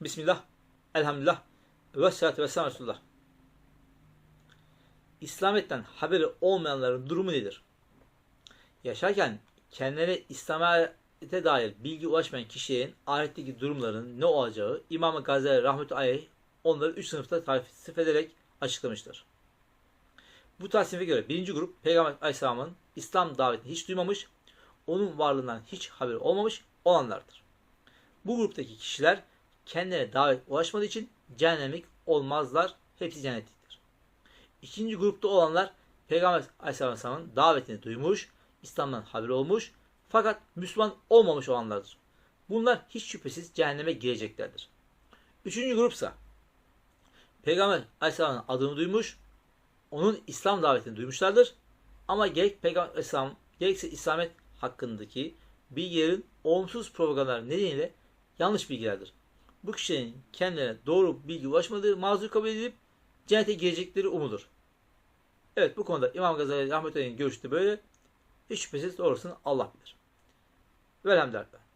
Bismillah, elhamdülillah, ve salatu ve Resulullah. İslamiyet'ten haberi olmayanların durumu nedir? Yaşarken kendilerine İslamiyet'e dair bilgi ulaşmayan kişilerin ahiretteki durumlarının ne olacağı İmam-ı Gazali rahmetullahi aleyh onları üç sınıfta tarif ederek açıklamıştır. Bu tasnife göre birinci grup Peygamber Aleyhisselam'ın İslam davetini hiç duymamış, onun varlığından hiç haberi olmamış olanlardır. Bu gruptaki kişiler kendilerine davet ulaşmadığı için cehennemlik olmazlar. Hepsi cennetliktir. İkinci grupta olanlar Peygamber Aleyhisselam'ın davetini duymuş, İslam'dan haberi olmuş fakat Müslüman olmamış olanlardır. Bunlar hiç şüphesiz cehenneme gireceklerdir. Üçüncü grupsa Peygamber Aleyhisselam'ın adını duymuş, onun İslam davetini duymuşlardır. Ama gerek Peygamber Aleyhisselam gerekse İslamet hakkındaki bilgilerin olumsuz propagandalar nedeniyle yanlış bilgilerdir. Bu kişilerin kendilerine doğru bilgi ulaşmadığı mazur kabul edilip cennete girecekleri umulur. Evet bu konuda İmam Gazali Rahmetullah'ın görüşü de böyle. Hiç şüphesiz doğrusunu Allah bilir. Velhamdülillah.